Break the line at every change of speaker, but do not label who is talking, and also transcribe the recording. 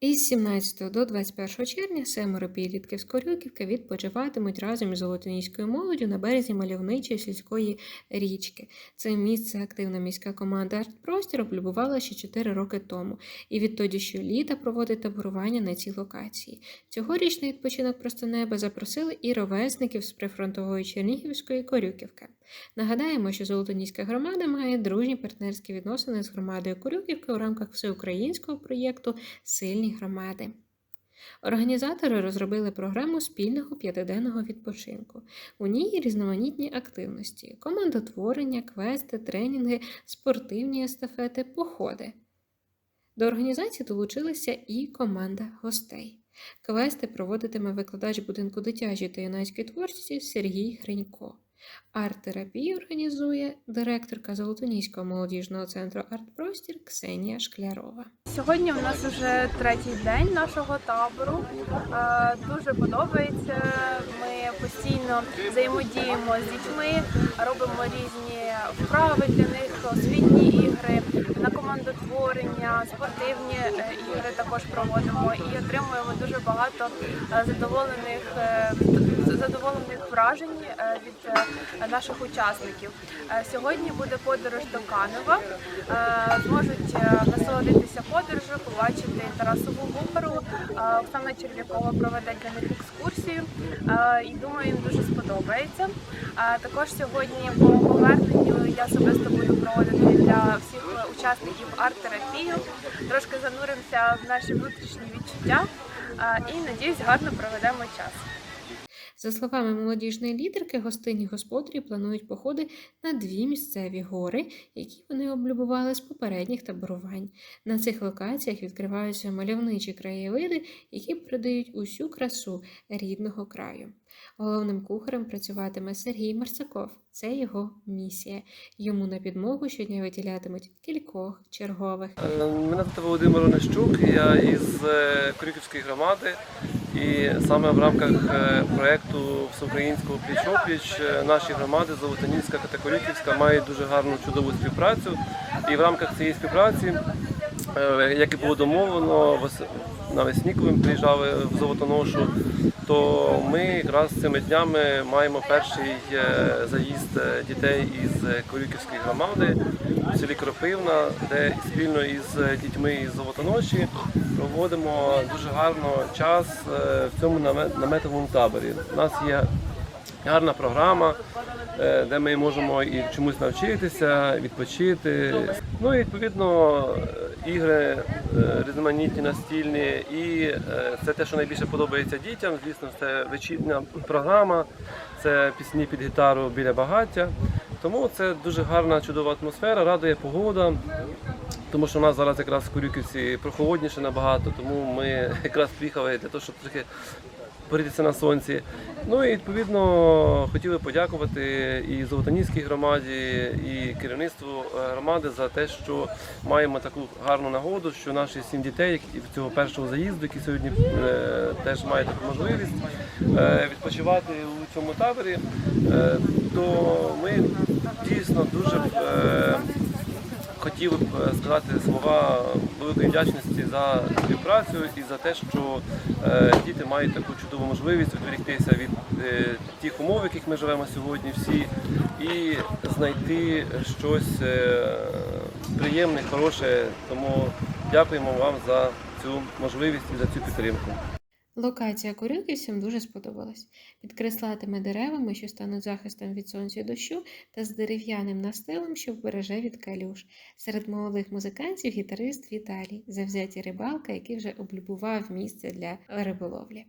Із 17 до 21 червня семеро підлітків з Корюківки відпочиватимуть разом із Золотоніською молоддю на березі мальовничої сільської річки. Це місце активна міська команда «Артпростір» облюбувала ще 4 роки тому, і відтоді щоліта проводить таборування на цій локації. Цьогоріч на відпочинок просто неба запросили і ровесників з прифронтової Чернігівської Корюківки. Нагадаємо, що Золотоніська громада має дружні партнерські відносини з громадою Корюківки у рамках всеукраїнського проєкту Сильні громади. Організатори розробили програму спільного п'ятиденного відпочинку. У ній різноманітні активності: командотворення, квести, тренінги, спортивні естафети, походи. До організації долучилася і команда гостей. Квести проводитиме викладач будинку дитячої та юнацької творчості Сергій Гринько. Арт-терапію організує директорка Золотоніського молодіжного центру Артпростір Ксенія Шклярова.
Сьогодні у нас вже третій день нашого табору. Е, Дуже подобається. Ми постійно взаємодіємо з дітьми, робимо різні вправи для них, освітні ігри, на командотворення, спортивні е, ігри також проводимо і отримуємо дуже багато е, задоволених е, задоволених вражень від наших учасників. Сьогодні буде подорож до Канева. Зможуть насолодитися подорожю, побачити Тарасову. Е, Оксана Черв'якова проведе для них екскурсію. І думаю, їм дуже сподобається. Також сьогодні по поверненню я особисто буду проводити для всіх учасників арт-терапію. Трошки зануримося в наші внутрішні відчуття е, і надіюсь, гарно проведемо час.
За словами молодіжної лідерки, гостинні господарі планують походи на дві місцеві гори, які вони облюбували з попередніх таборувань. На цих локаціях відкриваються мальовничі краєвиди, які передають усю красу рідного краю. Головним кухарем працюватиме Сергій Марсаков. Це його місія. Йому на підмогу щодня виділятимуть кількох чергових.
Е, Мене звати Володимир Онищук, я із е, Корюківської громади. І саме в рамках е, проєкту Всеукраїнського пліч-опліч е, наші громади Золотоніська та Корюківська мають дуже гарну чудову співпрацю. І в рамках цієї співпраці, як і було домовлено, навесні, коли ми приїжджали в Золотоношу, то ми якраз цими днями маємо перший е, заїзд е, дітей із е, Корюківської громади в селі Кропивна, де спільно із е, дітьми із Золотоноші проводимо дуже гарно час е, в цьому намет- наметовому таборі. У нас є гарна програма, е, де ми можемо і чомусь навчитися, відпочити. Ну і відповідно е, ігри е, різноманітні настільні, і е, це те, що найбільше подобається дітям. Звісно, це вечірня програма, це пісні під гітару біля багаття. Тому це дуже гарна, чудова атмосфера, радує погода. Тому що у нас зараз якраз в Курюківці прохолодніше набагато, тому ми якраз приїхали для того, щоб трохи поритися на сонці. Ну і відповідно хотіли подякувати і Золотоніській громаді, і керівництву е, громади за те, що маємо таку гарну нагоду, що наші сім дітей, які цього першого заїзду, які сьогодні е, теж мають таку можливість е, відпочивати у цьому таборі, то ми дійсно дуже хотіли б сказати слова великої вдячності за співпрацю і за те, що е, діти мають таку чудову можливість відволіктися від е, тих умов, в яких ми живемо сьогодні всі, і знайти щось е, приємне, хороше. Тому дякуємо вам за цю можливість і за цю підтримку.
Локація Корюківцям дуже сподобалась. Під креслатими деревами, що стануть захистом від сонця і дощу, та з дерев'яним настилом, що вбереже від калюш. Серед молодих музикантів гітарист Віталій, завзяті рибалка, який вже облюбував місце для риболовлі.